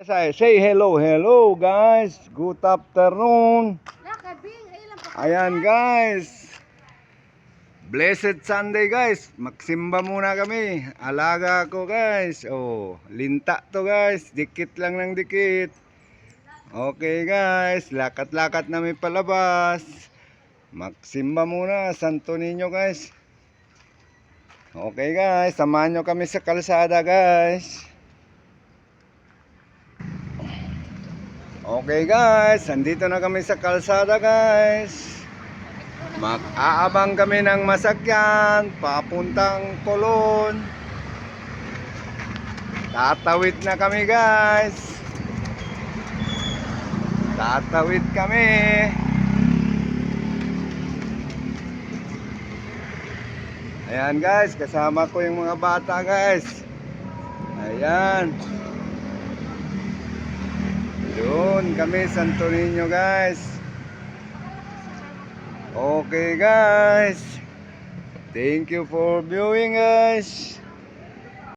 Say, say hello, hello guys. Good afternoon. Ayan guys. Blessed Sunday guys. Magsimba muna kami. Alaga ko guys. Oh, linta to guys. Dikit lang ng dikit. Okay guys, lakat-lakat namin palabas. Magsimba muna, Santo Niño guys. Okay guys, samahan nyo kami sa kalsada guys. Okay guys, andito na kami sa kalsada guys. Mag-aabang kami ng masakyan, papuntang Colon. Tatawid na kami guys. Tatawid kami. Ayan guys, kasama ko yung mga bata guys. Ayan. Doon kami, Santo Niño guys. Okay guys. Thank you for viewing guys.